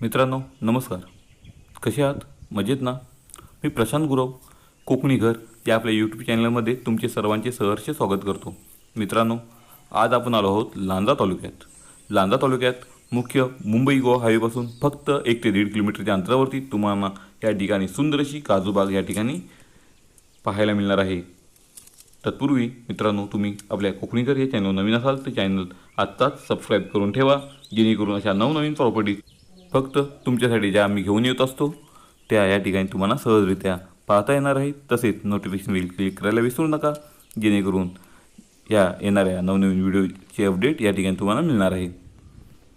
मित्रांनो नमस्कार. कसे आहात? मजेत ना? मी प्रशांत गुरव कोकणी घर या आपल्या यूट्यूब चॅनलमध्ये तुमचे सर्वांचे सहर्ष स्वागत करतो. मित्रांनो आज आपण आलो आहोत लांजा तालुक्यात. लांजा तालुक्यात मुख्य मुंबई गोवा हायवेपासून फक्त एक ते दीड किलोमीटरच्या अंतरावरती तुम्हाला या ठिकाणी सुंदर अशी काजूबाग या ठिकाणी पाहायला मिळणार आहे. तत्पूर्वी मित्रांनो तुम्ही आपल्या कोकणीकर या चॅनल नवीन असाल तर चॅनल आत्ताच सबस्क्राईब करून ठेवा जेणेकरून अशा नवनवीन प्रॉपर्टीज फक्त तुमच्यासाठी ज्या आम्ही घेऊन येत असतो त्या या ठिकाणी तुम्हाला सहजरित्या पाहता येणार आहे तसेच नोटिफिकेशन बिल क्लिक करायला विसरू नका. जेणेकरून या येणाऱ्या नवनवीन व्हिडिओचे अपडेट या ठिकाणी तुम्हाला मिळणार आहे.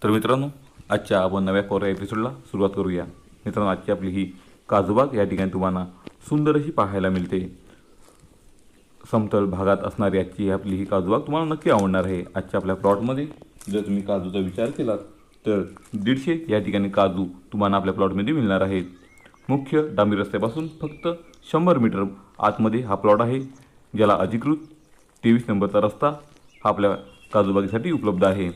तर मित्रांनो आजच्या आपण नव्या कोऱ्या एपिसोडला सुरुवात करूया. मित्रांनो आजची आपली ही काजूबाग या ठिकाणी तुम्हाला सुंदर अशी पाहायला मिळते. समतल भागात असणारी आजची आपली ही काजूबाग तुम्हाला नक्की आवडणार आहे. आजच्या आपल्या प्लॉटमध्ये जर तुम्ही काजूचा विचार केलात तर दीडशे या ठिकाणी काजू तुम्हाला आपल्या प्लॉटमध्ये मिळणार आहेत. मुख्य डांबी रस्त्यापासून फक्त शंभर मीटर आतमध्ये हा प्लॉट आहे ज्याला अधिकृत तेवीस नंबरचा रस्ता हा आपल्या काजूबागेसाठी उपलब्ध आहे.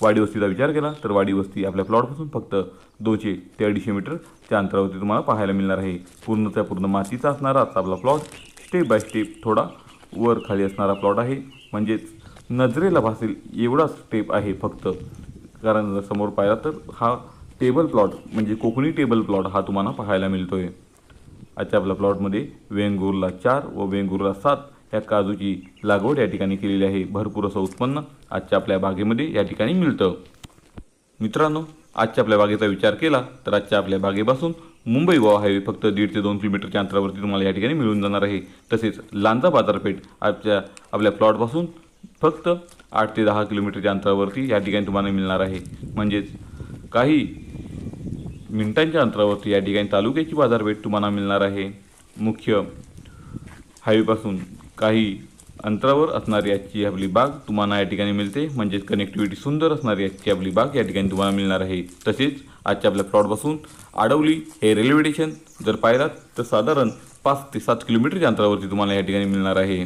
वाडी वस्तीचा विचार केला तर वाडी वस्ती आपल्या प्लॉटपासून फक्त दोनशे ते अडीचशे मीटरच्या अंतरावरती तुम्हाला पाहायला मिळणार आहे. पूर्णच्या पूर्ण मातीचा असणारा आजचा आपला प्लॉट स्टेप बाय स्टेप थोडा वर खाली असणारा प्लॉट आहे. म्हणजेच नजरेला भासेल एवढा स्टेप आहे फक्त. समोर पाहिला तर हा टेबल प्लॉट म्हणजे कोकणी टेबल प्लॉट हा तुम्हाला पाहायला मिळतो आहे आजच्या आपल्या प्लॉटमध्ये वेंगुर्ला चार व वेंगुर्ला सात या काजूची लागवड या ठिकाणी केलेली आहे. भरपूर असं उत्पन्न आजच्या आपल्या बागेमध्ये या ठिकाणी मिळतं. मित्रांनो आजच्या आपल्या बागेचा विचार केला तर आजच्या आपल्या बागेपासून मुंबई गोवा हायवे फक्त दीड ते दोन किलोमीटरच्या अंतरावरती तुम्हाला या ठिकाणी मिळून जाणार आहे. तसेच लांजा बाजारपेठ आजच्या आपल्या प्लॉटपासून फक्त आठ ते दहा किलोमीटरच्या अंतरावरती या ठिकाणी तुम्हाला मिळणार आहे. म्हणजेच काही मिनिटांच्या अंतरावरती या ठिकाणी तालुक्याची बाजारपेठ तुम्हाला मिळणार आहे. मुख्य हायवेपासून काही अंतरावर असणारी आजची आपली बाग तुम्हाला या ठिकाणी मिळते. म्हणजेच कनेक्टिव्हिटी सुंदर असणारी आजची आपली बाग या ठिकाणी तुम्हाला मिळणार आहे. तसेच आजच्या आपल्या प्लॉटपासून आडवली हे रेल्वे स्टेशन जर पाहिलात तर साधारण पाच ते सात किलोमीटरच्या अंतरावरती तुम्हाला या ठिकाणी मिळणार आहे.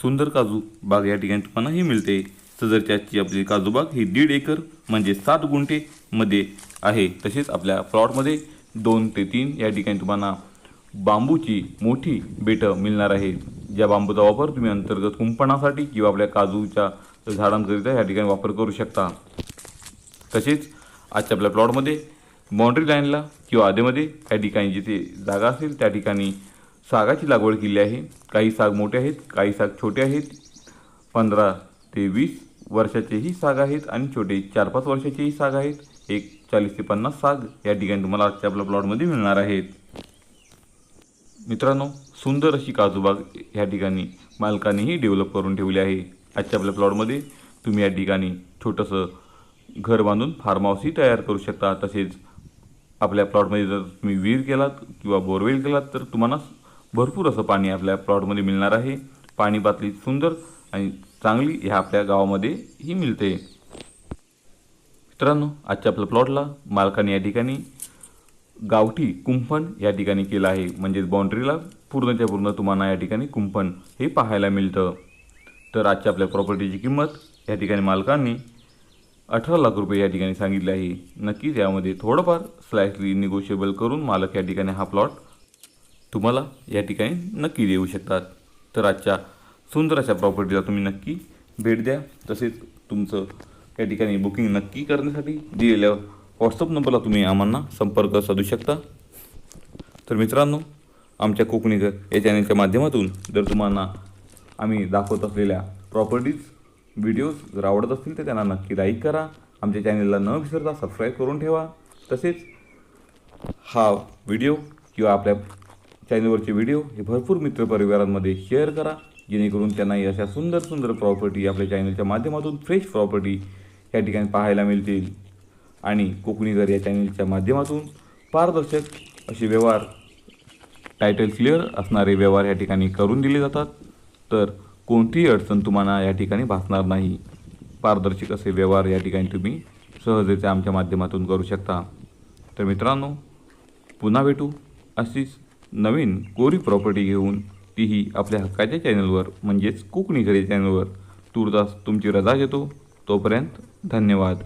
सुंदर काजू बाग या ठिकाणी तुम्हालाही मिळते. सदरची आजची आपली काजू बाग ही दीड एकर म्हणजे सात गुंठेमध्ये आहे. तसेच आपल्या प्लॉटमध्ये दोन ते तीन या ठिकाणी तुम्हाला बांबूची मोठी बेटं मिळणार आहे. ज्या बांबूचा वापर तुम्ही अंतर्गत कुंपणासाठी किंवा आपल्या काजूच्या झाडांकरिता या ठिकाणी वापर करू शकता. तसेच आजच्या आपल्या प्लॉटमध्ये बाउंड्री लाईनला किंवा आधेमध्ये या ठिकाणी जिथे जागा असेल त्या ठिकाणी सागाची लागवड केली आहे. काही साग मोठे आहेत काही साग छोटे आहेत. पंधरा ते वीस वर्षाचेही साग आहेत आणि छोटे चार पाच वर्षाचेही साग आहेत. एक चाळीस ते पन्नास साग या ठिकाणी तुम्हाला आजच्या आपल्या प्लॉटमध्ये मिळणार आहेत. मित्रांनो सुंदर अशी काजूबाग ह्या ठिकाणी मालकानेही डेव्हलप करून ठेवली आहे. आजच्या आपल्या प्लॉटमध्ये तुम्ही या ठिकाणी छोटंसं घर बांधून फार्म हाऊसही तयार करू शकता. तसेच आपल्या प्लॉटमध्ये जर तुम्ही विहीर केलात किंवा बोरवेल केलात तर तुम्हाला भरपूर असं पाणी आपल्या प्लॉटमध्ये मिळणार आहे. पाणी पातळी सुंदर आणि चांगली ह्या आपल्या गावामध्ये ही मिळते. मित्रांनो आजच्या आपल्या प्लॉटला मालकाने या ठिकाणी गावठी कुंपण या ठिकाणी केलं आहे. म्हणजेच बाउंड्रीला पूर्णच्या पूर्ण तुम्हाला या ठिकाणी कुंपण हे पाहायला मिळतं. तर आजच्या आपल्या प्रॉपर्टीची किंमत या ठिकाणी मालकांनी अठरा लाख रुपये या ठिकाणी सांगितले आहे. नक्कीच यामध्ये थोडंफार स्लायसली निगोशिएबल करून मालक या ठिकाणी हा प्लॉट तुम्हाला या ठिकाणी नक्की देऊ शकतात. तर आजच्या सुंदर अशा प्रॉपर्टीला तुम्ही नक्की भेट द्या. तसेच तुमचं या ठिकाणी बुकिंग नक्की करण्यासाठी दिलेल्या व्हॉट्सअप नंबरला तुम्ही आम्हाला संपर्क साधू शकता. तर मित्रांनो आमच्या कोकणीकर या चॅनलच्या माध्यमातून जर तुम्हाला आम्ही दाखवत असलेल्या प्रॉपर्टीज व्हिडिओज जर आवडत असतील तर त्यांना नक्की लाईक करा. आमच्या चॅनलला न विसरता सबस्क्राईब करून ठेवा. तसेच हा व्हिडिओ किंवा आपल्या चॅनलवरचे व्हिडिओ हे भरपूर मित्रपरिवारांमध्ये शेअर करा. जेणेकरून त्यांनाही अशा सुंदर सुंदर प्रॉपर्टी आपल्या चॅनलच्या माध्यमातून फ्रेश प्रॉपर्टी या ठिकाणी पाहायला मिळतील. आणि कोकणीकर या चॅनलच्या माध्यमातून पारदर्शक असे व्यवहार टायटल क्लिअर असणारे व्यवहार या ठिकाणी करून दिले जातात तर कोणतीही अडचण तुम्हाला या ठिकाणी भासणार नाही. पारदर्शक असे व्यवहार या ठिकाणी तुम्ही सहजरित्या आमच्या माध्यमातून करू शकता. तर मित्रांनो पुन्हा भेटू. अशीच नवीन कोरी प्रॉपर्टी घेऊन तीही आपल्या हक्काच्या चॅनलवर म्हणजेच कोकणी घरी चॅनलवर तुर्तास तुमची रजा घेतो. तोपर्यंत धन्यवाद.